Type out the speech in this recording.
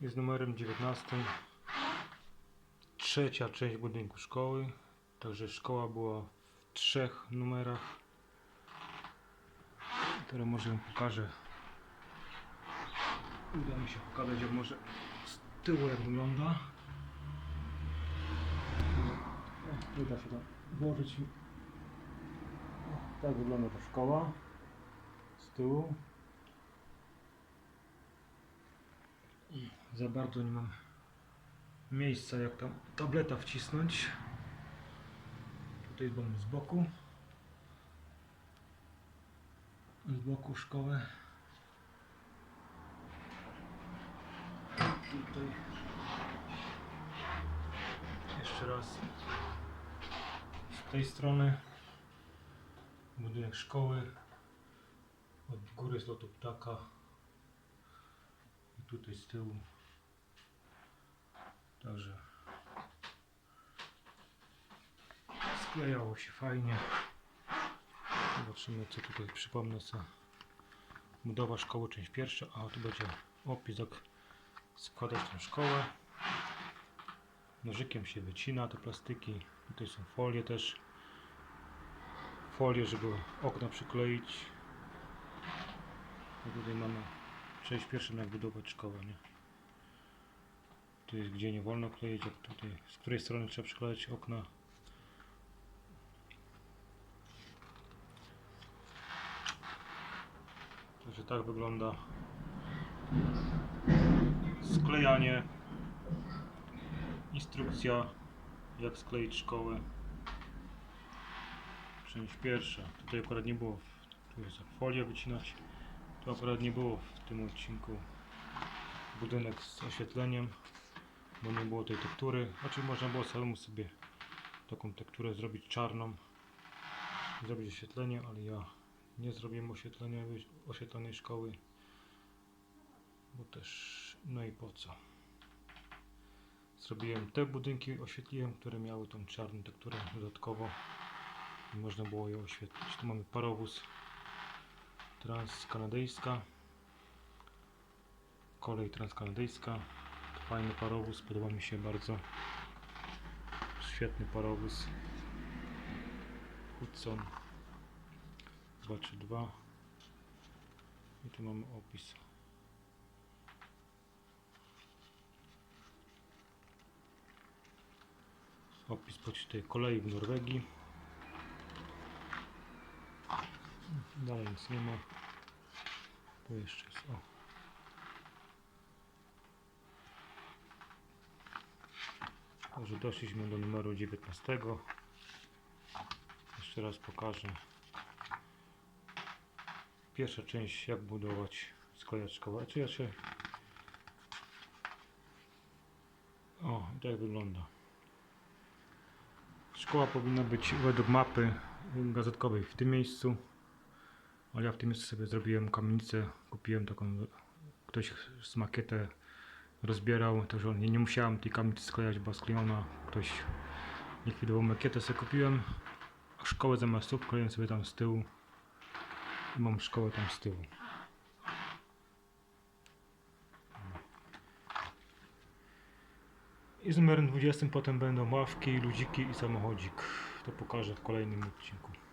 jest numerem 19. Trzecia część budynku szkoły. Także szkoła była w trzech numerach. Teraz może ją pokażę. Uda mi się pokazać ją może z tyłu jak wygląda. O, Uda się tam włożyć. Tak wygląda ta szkoła z tyłu. Za bardzo nie mam miejsca jak tam tableta wcisnąć. Tutaj z boku. Z boku szkołę. Tutaj jeszcze raz z tej strony budynek szkoły od góry z lotu ptaka i tutaj z tyłu także sklejało się fajnie. Zobaczymy co tutaj przypomnę co budowa szkoły część pierwsza a tu będzie opis jak składać tę szkołę. Nożykiem się wycina te plastiki tutaj są folie też. Folie żeby okna przykleić. A tutaj mamy część pierwsza jak budować szkołę nie tu jest gdzie nie wolno kleić jak tutaj z której strony trzeba przyklejać okna. Także tak wygląda. Sklejanie. Instrukcja jak skleić szkołę. Część pierwsza. Tutaj akurat nie było tu jest folię wycinać. Tu akurat nie było w tym odcinku budynek z oświetleniem bo nie było tej tektury. Znaczy można było samemu sobie taką tekturę zrobić czarną zrobić oświetlenie ale ja nie zrobiłem oświetlenia oświetlonej szkoły bo też no i po co? Zrobiłem te budynki oświetliłem które miały tą czarną tekturę dodatkowo. I można było je oświetlić. Tu mamy parowóz transkanadyjska kolej transkanadyjska fajny parowóz podoba mi się bardzo. Świetny parowóz. Hudson. 232 i tu mamy opis. Opis poczty kolei w Norwegii. Dalej nic nie ma. Tu jeszcze jest o Także doszliśmy do numeru 19 jeszcze raz pokażę pierwsza część jak budować sklejać szkołę czy ja się o tak wygląda Szkoła powinna być według mapy gazetkowej w tym miejscu. Ale ja w tym miejscu sobie zrobiłem kamienicę. Kupiłem taką, ktoś z makietę rozbierał, także nie, nie musiałem tej kamienicy sklejać, bo sklejona. Ktoś likwidował makietę, sobie kupiłem. A szkołę zamiast tu wkleiłem sobie tam z tyłu. I mam szkołę tam z tyłu. I z numerem 20 potem będą ławki, ludziki i samochodzik. To pokażę w kolejnym odcinku.